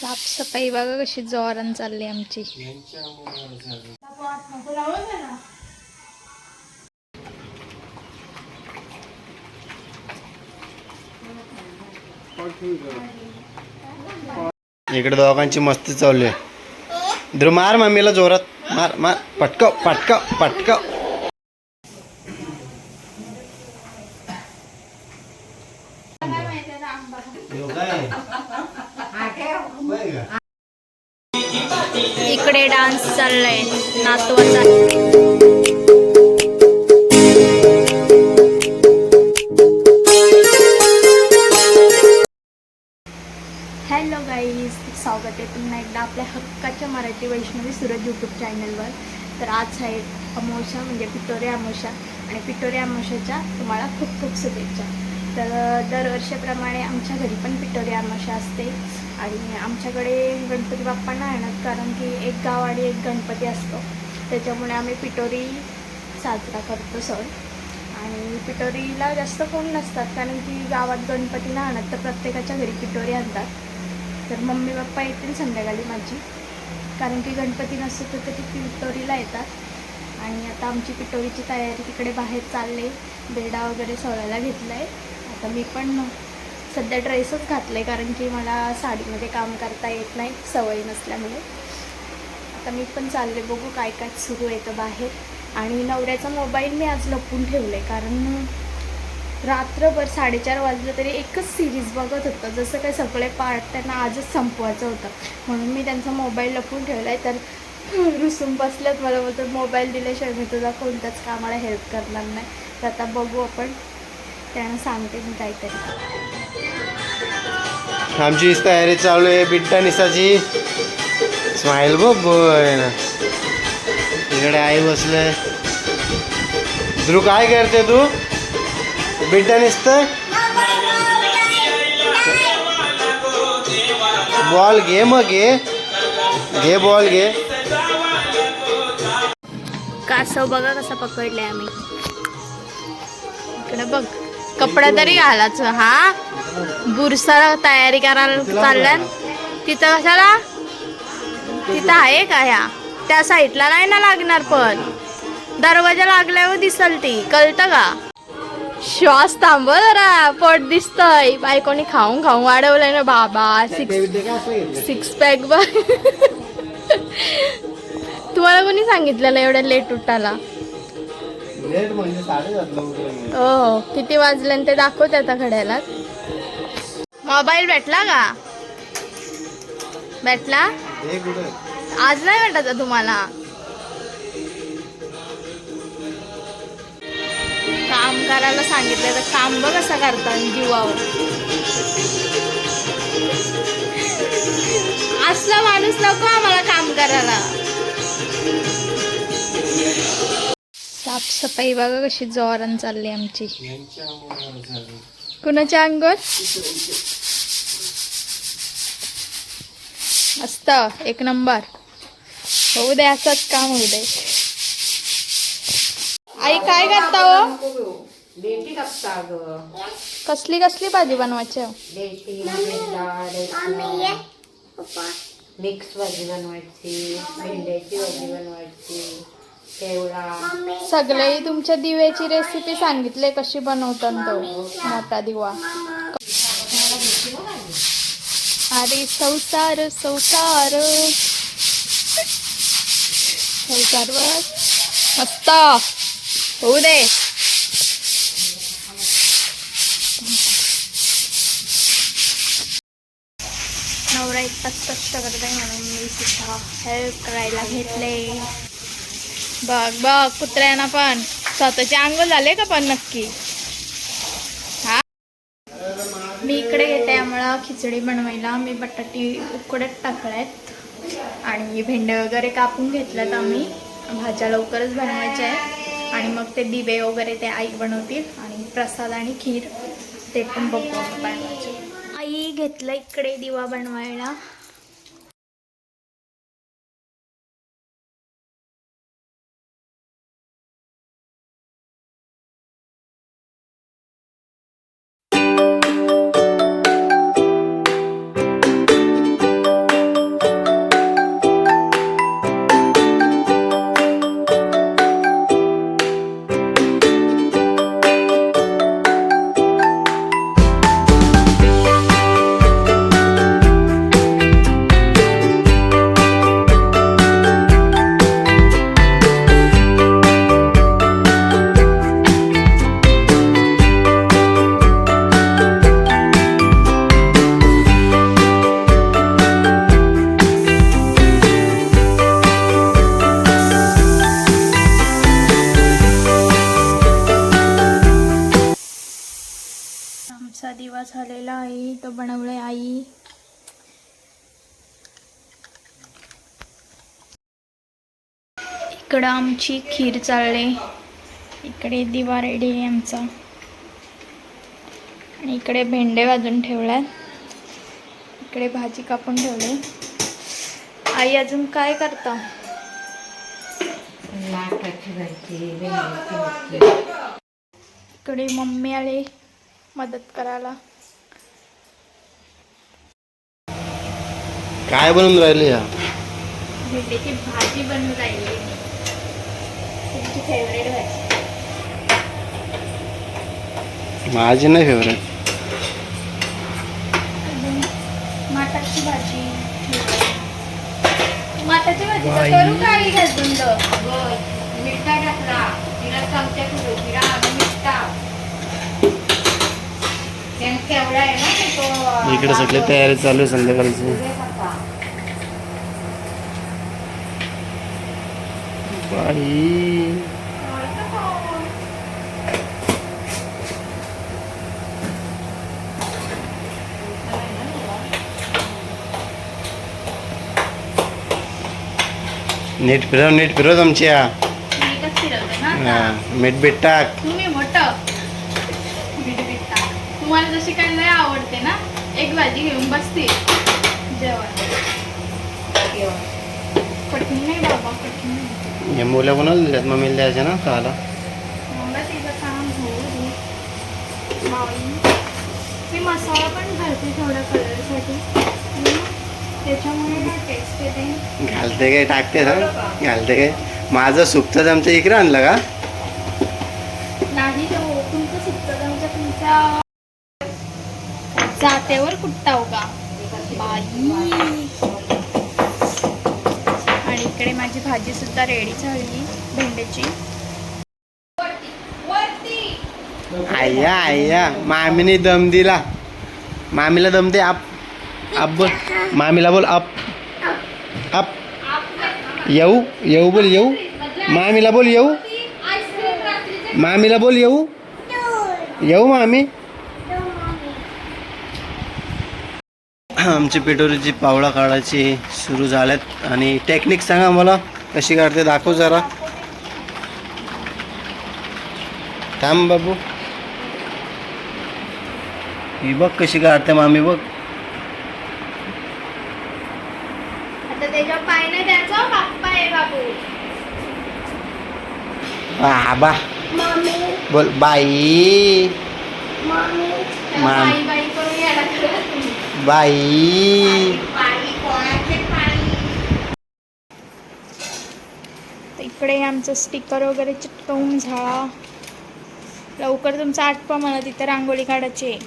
साफसफाई बघा कशी जोरान चालली आमची. इकडे दोघांची मस्ती चालली आहे. मार मम्मीला जोरात. मार मार. पटकव पटकव पटकव. इकडे डान्स चाललाय. नातवाचा. हॅलो गाईज स्वागत आहे पुन्हा एकदा आपल्या हक्काच्या मराठी वैष्णवी सुरत यूट्यूब चॅनलवर तर आज आहे अमोशा म्हणजे पिटोरे अमोशा. आणि पिटोरे अमोशाच्या तुम्हाला खूप खूप शुभेच्छा. तर अं, दरवर्षीप्रमाणे आमच्या घरी पण पिटोरी आमाशा असते. आणि आमच्याकडे गणपती बाप्पा नाही आणत कारण की एक गाव आणि एक गणपती असतो. त्याच्यामुळे आम्ही पिटोरी साजरा करतो सण. आणि पिटोरीला जास्त कोण नसतात कारण की गावात गणपती नाही आणत तर प्रत्येकाच्या घरी पिटोरी आणतात. तर मम्मी पप्पा येतील संध्याकाळी माझी. कारण की गणपती नसतो तर ते पिठोरीला येतात. आणि आता आमची पिटोरीची तयारी तिकडे बाहेर चालले बेडा वगैरे सोडायला घेतलं आहे आता मी पण सध्या ड्रेसच घातले कारण की मला साडीमध्ये काम करता येत नाही सवय नसल्यामुळे. आता मी पण चालले बघू काय काय सुरू येतं बाहेर. आणि नवऱ्याचा मोबाईल मी आज लपून ठेवले कारण रात्रभर साडेचार वाजलं तरी एकच सिरीज बघत होतं. जसं काही सगळे पार्ट त्यांना आजच संपवायचं होतं. म्हणून मी त्यांचा मोबाईल लपून ठेवला आहे तर रुसून बसल्यात मला बोलतात मोबाईल दिल्याशिवाय मी तुझा कोणत्याच कामाला हेल्प करणार नाही. तर आता बघू आपण. त्यांना सांगते मी काहीतरी. आमची तयारी चालू आहे बिट्टा निसाची. स्माईल बघ ना इकडे आई बसले ध्रुव काय करते तू? बिट्टा निसत? बॉल घे मग घे. घे बॉल घे. कासव बघा कसा पकडले आम्ही. इकडे बघ. कपडा तरी घालायचं हा? बुरसा तयारी करायला चालल्यात तिथं कशाला? तिथं आहे का ह्या? त्या साईडला नाही ना लागणार पण. दरवाजा लागल्यावर दिसल ती कळतं का? श्वास थांब जरा पोट दिसतय. बायकोनी खाऊन खाऊन वाढवलंय ना बाबा. सिक्स सिक्स पॅक बघ तुम्हाला कोणी सांगितलेलं एवढ्या लेट उठायला? लेट म्हणजे हो किती वाजले ते दाखवते आता घड्याला मोबाईल भेटला का? भेटला? आज नाही भेटायचा तुम्हाला. काम करायला सांगितलं तर काम बघ कसं करतात जीवावर. असला माणूस नको आम्हाला काम करायला साफसफाई बघा कशी जोरान चालली आमची. कुणाच्या अंगावर मस्त एक नंबर. होऊ दे असंच काम होऊ दे. आई काय करता हो? कसली कसली भाजी बनवायची? मिक्स भाजी बनवायची भेंड्याची भाजी बनवायची. केवडा सगळे तुमच्या दिव्याची रेसिपी सांगितले कशी बनवतात तो? मोठा दिवा. अरे संसार संसार. संसार मस्त. होऊ दे. नवरा इतकाच कष्ट करताय म्हणून मी सुद्धा हेल्प करायला घेतले. बघ बघ कुत्र्यांना पण. स्वतःचे अंग झाले का पण नक्की? हा? मी इकडे घेते त्यामुळं खिचडी बनवायला. मी बटाटी उकडत टाकल्यात. आणि भेंडे वगैरे कापून घेतल्यात आम्ही. भाज्या लवकरच बनवायच्या आहेत. आणि मग ते दिवे वगैरे ते आई बनवतील. आणि प्रसाद आणि खीर ते पण बघू बनवायचे आई घेतलं इकडे दिवा बनवायला. इकडं आमची खीर चालले. इकडे दिवा रेडी आहे आमचा. आणि इकडे भेंडे भाजून ठेवल्यात. इकडे भाजी कापून ठेवले. आई अजून काय करता? इकडे मम्मी आले मदत करायला. काय बनवून राहिले या भेंडीची भाजी बनवून राहिली. तुमची फेवरेट भाजी? माझी नाही फेवरेट अजून माटाची भाजी. माटाची भाजी बाई. करू काही घालून मिठा टाकला तिला चमच्या करू तिला आधी मिठा. त्यानं केवढा आहे ना तो इकडे सगळी तयारी चालू आहे संध्याकाळची उभे कसा. बाई नीट फिरव नीट फिरव तुमच्या हा, आता. मीठ बीठ टाक तुम्ही मोठं मीठ बीठ टाक. तुम्हाला जशी काही लय आवडते ना एक भाजी घेऊन बसते जेवण. कठीण नाही बाबा कठीण नाही. हे मुलं कोणाला दिल्यात मम्मीला द्यायचे ना खायला. मला तिचं काम होऊ दे बाई मी मसाला पण घालते थोडा कलरसाठी. त्याच्यामुळे ना टेस्ट येते घालते काय टाकते ना? घालते काय? माझं सुकतं आमच्या इकडे आणलं का? नाही तो तुमचं तुमच्या कुठता का बाई आणि इकडे माझी भाजी सुद्धा रेडी झाली भेंड्याची आय्या आय्या. मामीने दम दिला. मामीला दम दे आप आप बोल. मामीला बोल अप अप येऊ येऊ बोल येऊ. मामीला बोल येऊ. मामीला बोल येऊ. येऊ मामी. आमची पिटोरीची पावडा काढायची सुरू झाल्यात. आणि टेक्निक सांगा मला कशी काढते दाखव जरा. थांब बाबू. ही बघ कशी काढते मामी बघ. आहे बाबू. आबा बोल बाई. मान. बाई. इकडे आमचं स्टिकर वगैरे चिटकवून झाला लवकर तुमचा आठवा मला तिथे रांगोळी काढायची.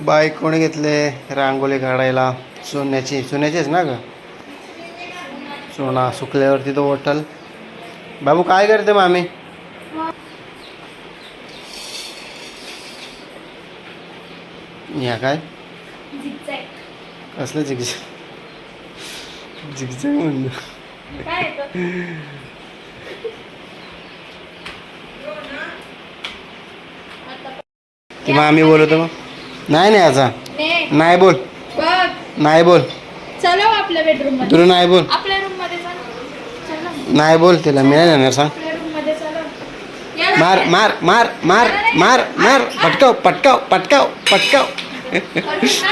बाई कोणी घेतले रांगोळी काढायला? सोन्याची. सोन्याचीच ना ग? सोना सुकल्यावरती तो होटल बाबू काय करते मामी? या काय. कसलं जिग जिगजॅग म्हणलं? ती? मामी बोलतो मग नाही नाही आता. नाही. बोल. नाही बोल. चलो आपल्या बेडरूम तुला नाही बोल. आपल्या रूममध्ये चल. चलो नाही बोल तिला मी नाही जाणार सांग. मार मार मार मार मार मार. पटकाव पटकाव पटकाव पटकाव.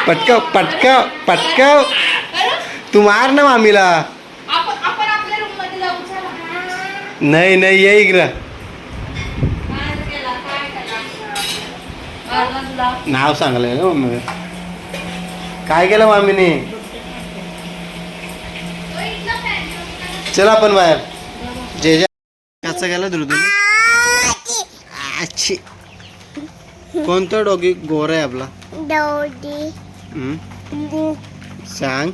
पटकाव पटकाव पटकाव. तू मार ना मामीला. नाही नाही ये इकडं. नाव सांगलंय ना मम्मी. काय केलं मामीने? चल आपण बाहेर. जे जे कसं गेलं ध्रुतीने अच्छी कोणता डॉगी गोर आहे आपला? हम्म? सांग.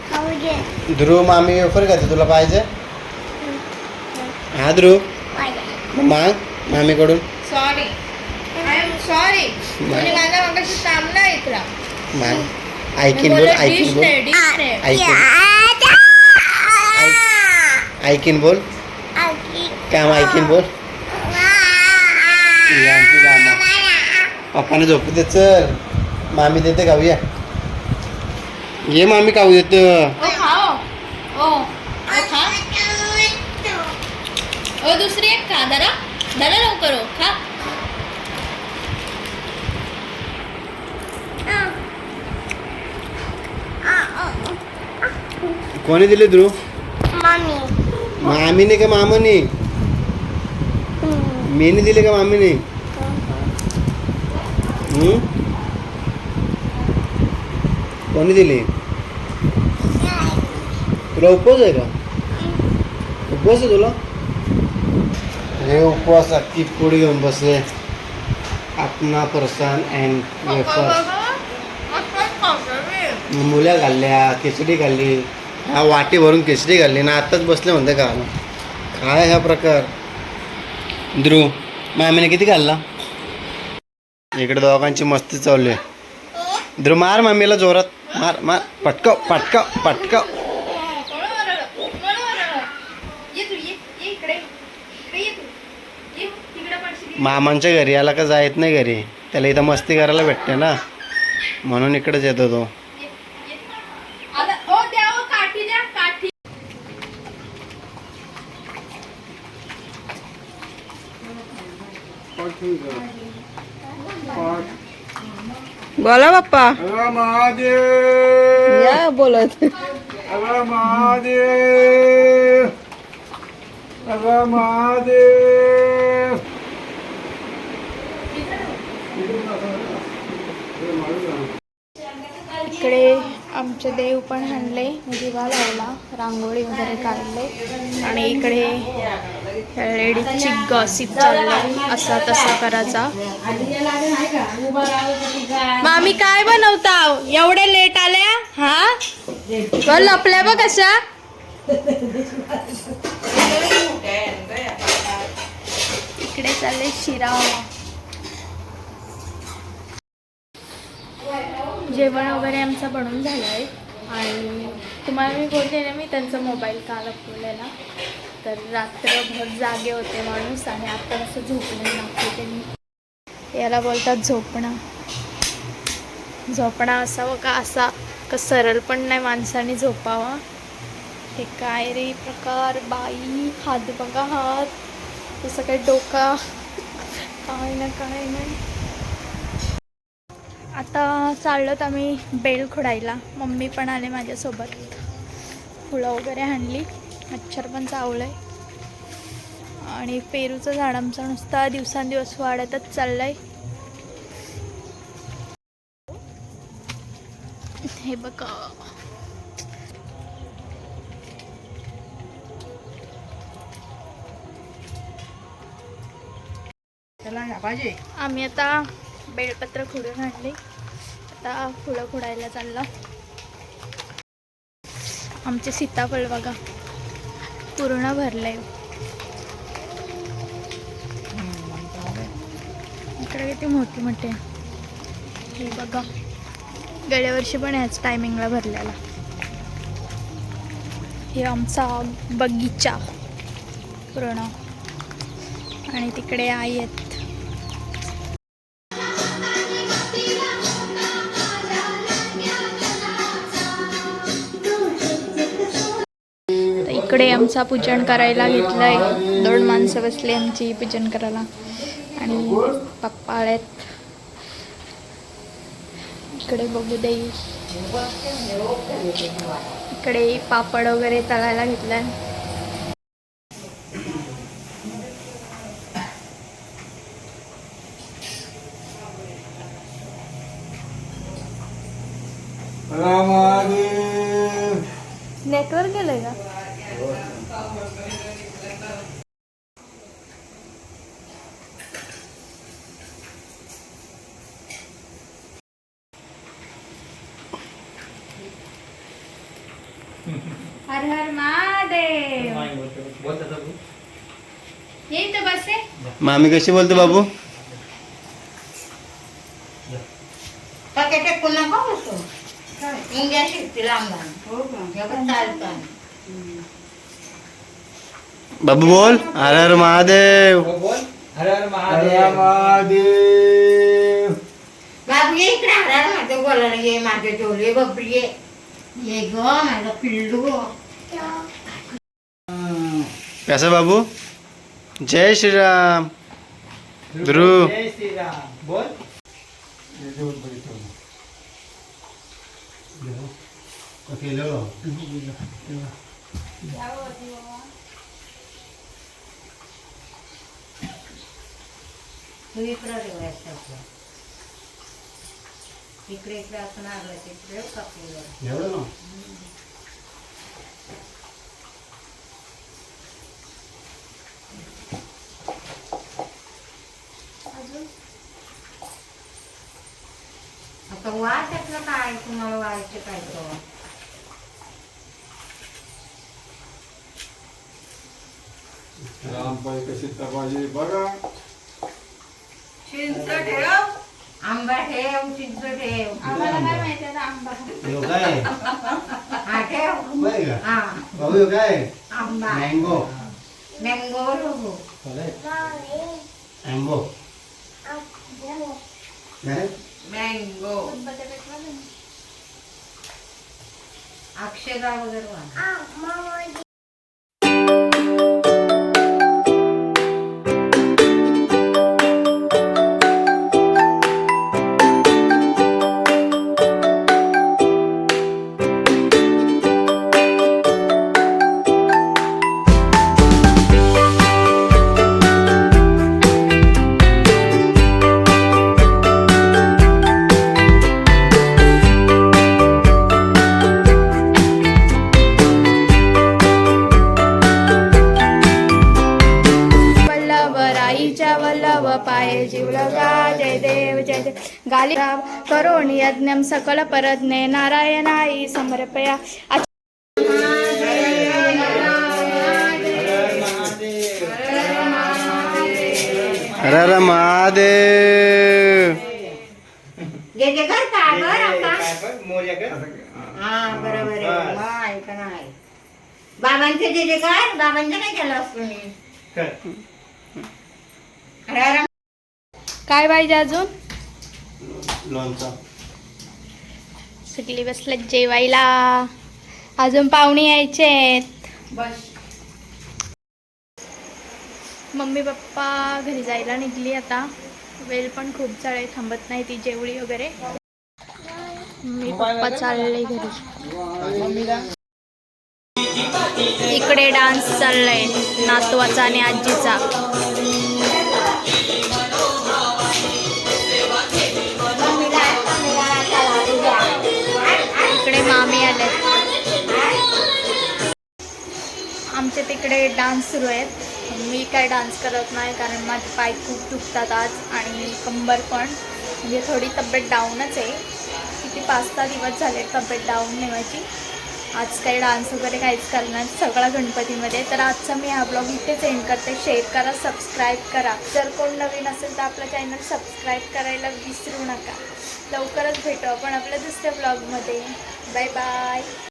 Howdy ध्रुव मामी वेफर का तुला पाहिजे? हा ध्रुव. मग मामीकडून. सॉरी आय एम सॉरी नाही. माझ्या मागाशी थांबला इकडा. माग. ऐकीन बोल ऐकीन बोल. ऐकीन. ऐकीन बोल. काम ऐकीन बोल ही आमची कामं पप्पाने झोपू दे चल. मामी देते गाऊया ये मामी खाऊ ओ दुसरी एक खा. जरा जरा लवकर हो खा. कोणी दिले ध्रुव. मामीने का मामाने? मीने दिले का मामीने? कोणी दिली? तुला उपवास आहे का? उपवास आहे तुला? हे उपवास अख्खी पोळी घेऊन बसले. आपणा परसान अँड वेफर. मुल्या घालल्या खिचडी घालली हा वाटी भरून खिचडी घालली ना आताच बसले म्हणते का काय हा प्रकार? ध्रुव मामीने किती घालला इकडे दोघांची मस्ती चालली आहे. ध्रुव मार मम्मीला जोरात. मार मार. पटकव पटकव पटकव. मामांच्या घरी आला का जायत नाही घरी. त्याला इथं मस्ती करायला भेटते ना. म्हणून इकडेच येतो तो. Thank you. बोला बाप्पा. या बोलत. इकडे आमचे देव पण आणले दिवा लावला रांगोळी वगैरे काढले. आणि इकडे लेडीजची गॉसिप चालली असा तसा करायचा. मामी काय बनवता? एवढे लेट आल्या? हा? व लपल्या बघ कशा इकडे चालले शिरा जेवण वगैरे आमचं बनून झालं आहे आणि तुम्हाला मी बोलते ना मी त्यांचा मोबाईल का लपवलेला? तर रात्रभर जागे होते माणूस आणि आता असं झोपणं दाखवते त्यांनी याला बोलतात झोपणं. झोपणा असावं का असा? का सरळ पण नाही माणसाने झोपावा? हे काय रे प्रकार? बाई हात बघा हात. तसं काही डोका? काय ना काय नाही आता चाललोत आम्ही बेल खोडायला मम्मी पण आले माझ्यासोबत. फुलं वगैरे आणली. मच्छर पण चावलंय आणि पेरूचं झाड आमचं नुसता दिवसांदिवस वाढतच चाललंय. हे बघा. आम्ही आता बेलपत्र खुडून आणली. आता फुलं खुडायला चाललो. आमचे सीताफळ बघा. पूर्ण भरलंय. इकडे किती मोठी मोठी हे बघा. गेल्या वर्षी पण ह्याच टायमिंगला भरलेला. हे आमचा बगीचा. पूर्ण. आणि तिकडे आई आहेत. इकडे आमचा पूजन करायला घेतलंय. दोन माणसं बसली आमची पूजन करायला. आणि पप्पा आलेत. इकडे बघू दे. इकडे पापड वगैरे तळायला घेतलाय. नेटवर्क गेलंय का? हर हर महादेव। ये इथं बसे मामी कशी बोलते बाबू? पकेटे पुन्हा का बसतो मुंग्या शिकतील लांब चालतात बाबू बोल. हर हर महादेव. हर हर महादेव. बाबू ये इकडे हरायला माझं बोलायला ये माझे ये ये. ग माझं पिल्लू. कसं बाबू? जय श्रीराम. ध्रुव. जय श्रीराम. बोल. तू इकडं ठेवायचं आपलं इकडे इकडे असं नागलं तिकडे कापलेलं आता वा त्यातलं काय तुम्हाला व्हायचं काय तो रामबाई कशी तपाजी बघा चिंच ठेव. आंबा ठेव चिंच ठेव. आम्हाला काय माहिती आंबा? हा ठेव. होय का? हा. आंबा. मँगो. Mango mango. काय? मँगो. अक्षरा वगैरे करोण यज्ञम सकल परज्ञे नारायणाई समर्पया। हर हर महादेव। जे जे कर का कर आता? काय पण मोर्या कर हा बरोबर आहे. मग ऐका नाही बाबांचे जे जे कर बाबांचं काय केलं असतो मी काय? पाहिजे अजून? लोणचा. सगळी बसल्यात जेवायला. अजून पाहुणे यायचे आहेत. बस. मम्मी पप्पा घरी जायला निघली आता. वेळ पण खूप चाळे थांबत नाही ती जेवळी वगैरे. मी पप्पा चालले घरी. मम्मीला इकडे डान्स चाललाय नातवाचा आणि आजीचा. इकडे डान्स सुरू आहेत. मी काय डान्स करत नाही कारण माझे पाय खूप दुखतात आज आणि कंबर पण. म्हणजे थोडी तब्येत डाऊनच आहे. किती पाच सहा दिवस झाले तब्येत डाऊन नेवायची आज काही डान्स वगैरे काहीच करणार सगळा गणपतीमध्ये. तर आजचा मी हा ब्लॉग इथेच एंड करते. शेअर करा सबस्क्राईब करा. जर कोण नवीन असेल तर आपलं चॅनल सबस्क्राईब करायला विसरू नका. लवकरच भेटू आपण आपल्या दुसऱ्या ब्लॉगमध्ये बाय बाय